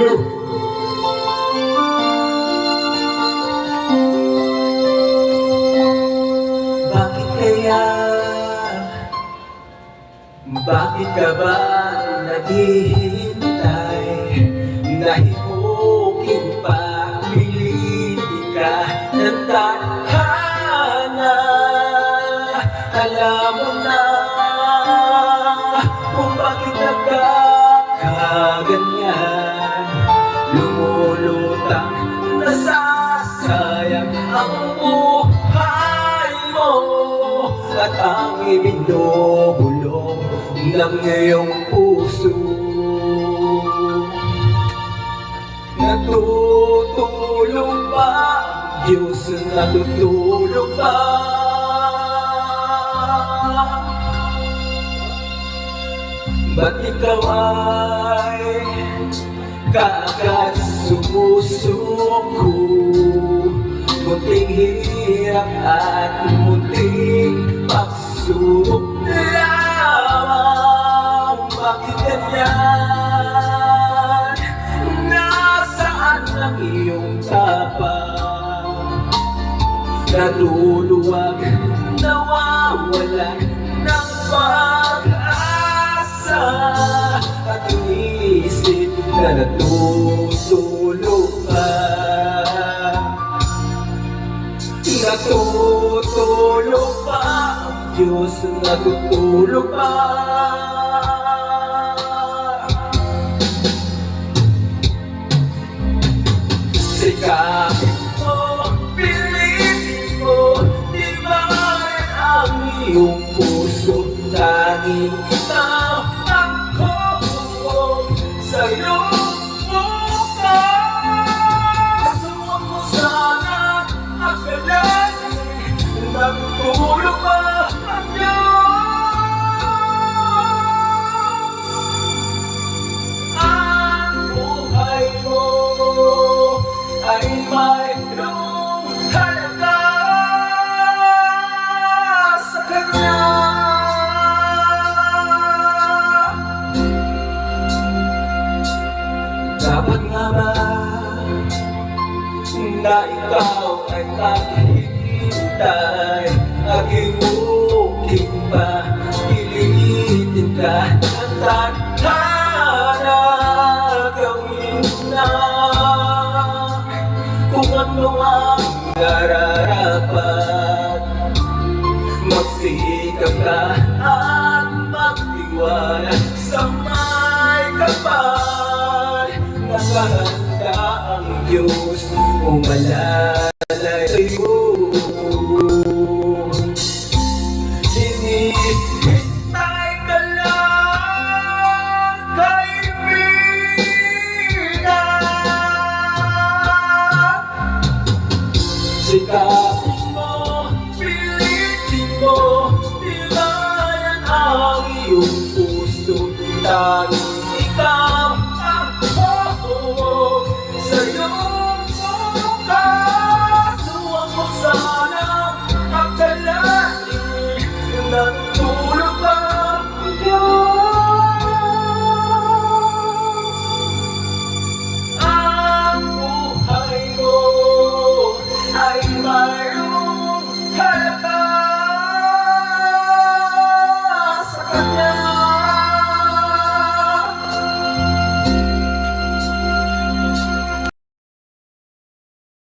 Kaya? Bakit ka ba naghihintay? Nahimukin pa, pilitin ka ng tadhana Alam mo na ang ibinuhulong ng iyong puso Natutulog ba Diyos? Natutulog ba? Ba't ikaw ay kaagad sumusuko? Munting hirap at munting Natuluwag, nawawalan ng pag-asa. At inisip na natutulog pa Natutulog pa ang Diyos Natutulog pa iyong puso Tanging na ikaw ay maghihintay at himukin pa, pilitin ka. Ng tadhana gawin na kung ano ang nararapat. Magsikap ka at o malalay ko Hinihintay ka lang, kaibigan Sikapin mo, pilitin mo, tilayan ang iyong puso.